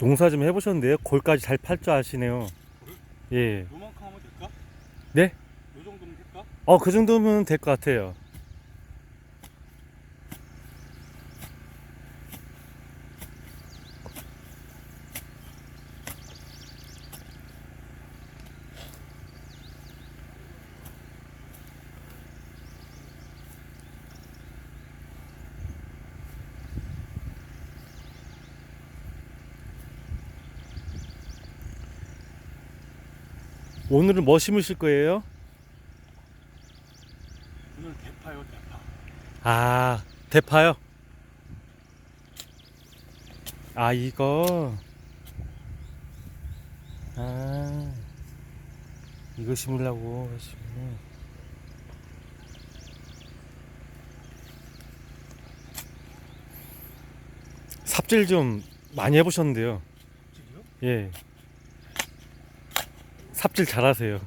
농사 좀 해보셨는데요? 골까지 잘 팔 줄 아시네요. 예. 요만큼 하면 될까? 네? 요 정도면 될까? 어, 그 정도면 될 것 같아요. 오늘은 뭐 심으실 거예요? 오늘 대파요 대파 아, 대파요? 아, 이거. 아, 이거 심으려고 하시면. 삽질 좀 많이 해보셨는데요. 지금? 예. 삽질 잘하세요.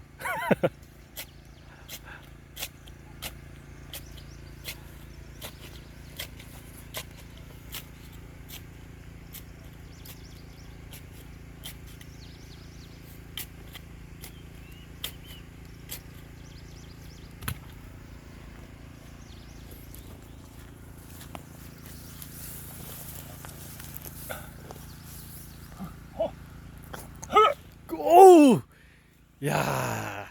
오우! 야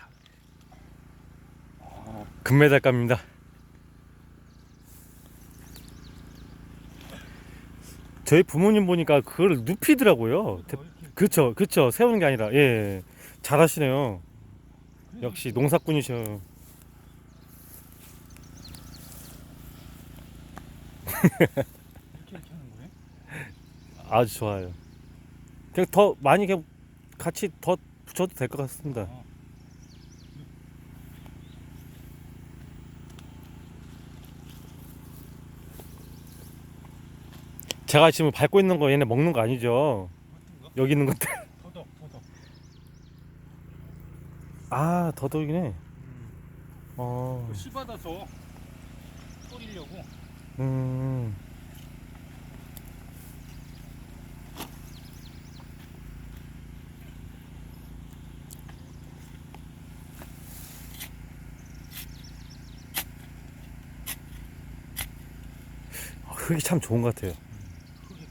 금메달감입니다. 저희 부모님 보니까 그걸 눕히더라고요. 대- 그쵸, 그쵸. 세우는 게 아니라, 예. 잘하시네요. 역시 농사꾼이셔. 아주 좋아요. 그냥 더 많이 같이 더 붙여도 될 것 같습니다. 어. 제가 지금 밟고 있는 거 얘네 먹는 거 아니죠? 여기 있는 것들. 더덕 더덕 아, 더덕이네. 음. 어, 그씨 받아서 뿌리려고 음. 아, 흙이 참 좋은 것 같아요.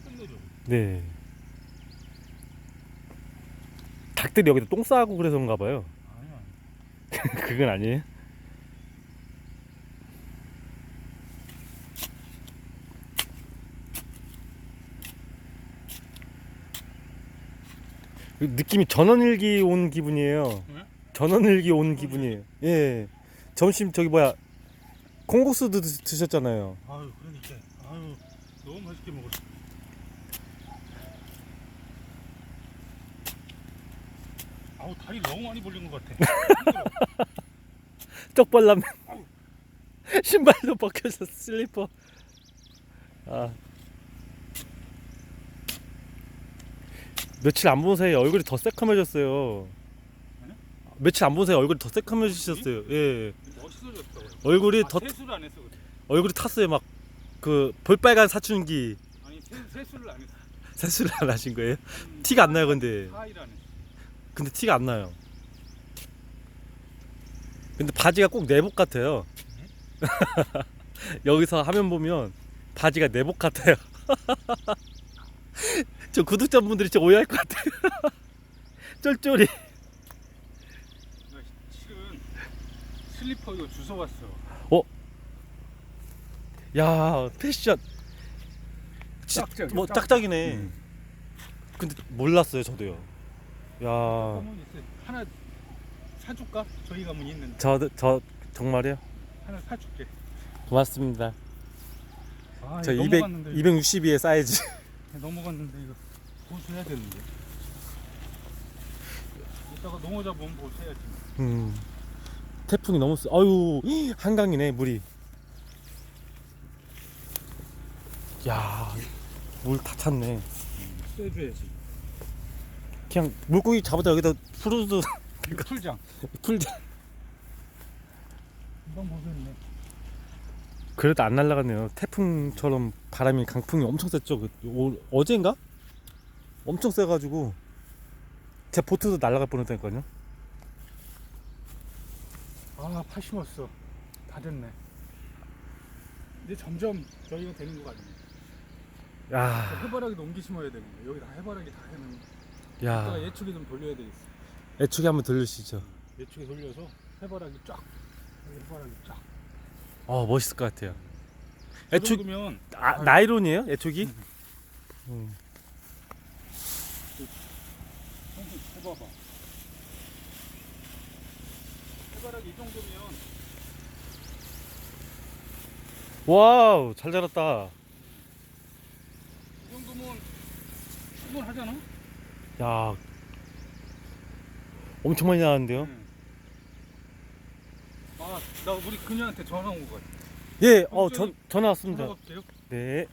끝내줘 네. 닭들이 여기다 똥 싸고 그래서 그런가 봐요. 아니야 그건 아니에요. 느낌이 전원일기 온 기분이에요. 네? 전원일기 온 기분이에요. 예. 점심 저기 뭐야 콩국수도 드, 드셨잖아요. 아유 그러니까 아유 너무 맛있게 먹었어 아우 다리 너무 많이 벌린 것 같아. 떡발라면 신발도 벗겨서 슬리퍼. 아. 며칠 안 본 사이에 얼굴이 더 새카매졌어요. 네? 며칠 안본 사이에 얼굴이 더 새카매지셨어요. 예. 멋있어졌어 얼굴이 아, 더 세수를 안 했어 그래. 얼굴이 탔어요. 막 그 볼빨간 사춘기 아니 세, 세수를 안 했어 세수를 안 하신 거예요? 음, 티가 안 나요, 근데. 하일 안 했어 근데 티가 안 나요. 근데 바지가 꼭 내복 같아요. 여기서 화면 보면 바지가 내복 같아요. 저 구독자분들이 좀 오해할 것 같아요. 쫄쫄이. 나 실은 슬리퍼 이거 주워 왔어 야 패션. 진짜 짝짝이, 뭐 짝짝. 짝짝이네. 음. 근데 몰랐어요 저도요. 야, 가문 있어 하나 사줄까? 저희 가문 있는데 저 저 정말요? 하나 사줄게 고맙습니다. 아, 저 이거 200 넘어갔는데 262의 사이즈. 이거 넘어갔는데 이거 보수해야 되는데 이따가 농어 잡으면 보수해야지 음. 태풍이 너무 세. 아유, 한강이네, 물이. 야, 물 다 찼네. 쐬줘야지 그냥 물고기 잡아다 여기다 풀어도 풀장 풀자. 금방 보수했네 그래도 안 날아가네요. 태풍처럼 바람이 강풍이 엄청 셌죠. 그, 오, 어제인가? 엄청 세가지고 제 보트도 날아갈 뻔했다니까요. 아, 파 심었어. 다 됐네. 이제 점점 여기가 되는 것 같네. 야, 해바라기도 옮기 심어야 되는데 여기 다 해바라기 다 해는. 야, 이따가 예축이 좀 돌려야 되겠어. 애축이 한번 들려주시죠. 예축에 돌려서 해바라기 쫙. 여기 해바라기 쫙. 어, 멋있을 것 같아요. 그 애축 정도면 아, 나이론이에요? 애축이? 음. 한번 해봐봐. 해바라기 이 정도면 와우, 잘 자랐다. 이 정도면 충분하잖아. 야, 엄청 많이 나왔는데요? 응. 아, 나 우리 그녀한테 전화 온 거 같아. 예, 어, 전, 전화 왔습니다. 전화. 네.